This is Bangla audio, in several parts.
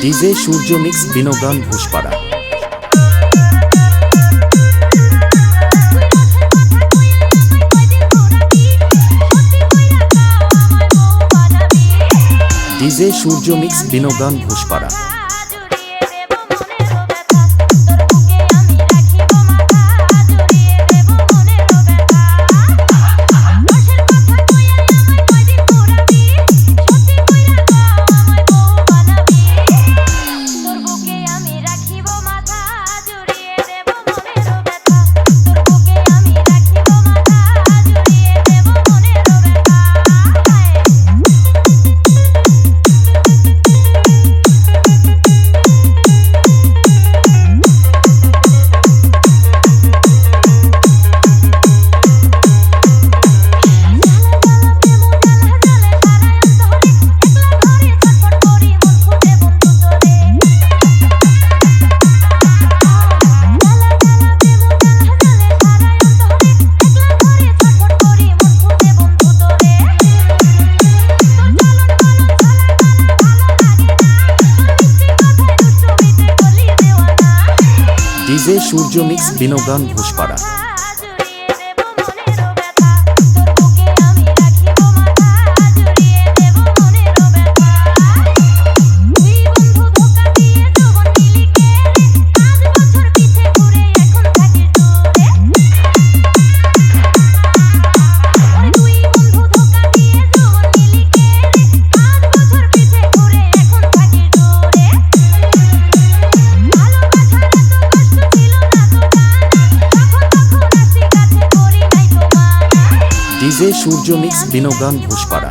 DJ Surya mix Binodan Ghoshpara. DJ Surya mix Binodan Ghoshpara. DJ Surya mix Binodan Ghoshpara. DJ Surya mix Binodan Ghoshpara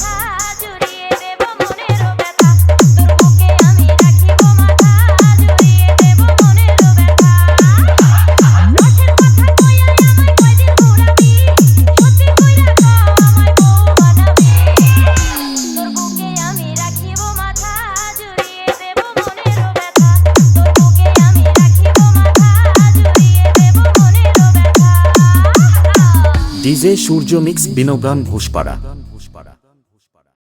DJ Surya mix Binodan Ghoshpara.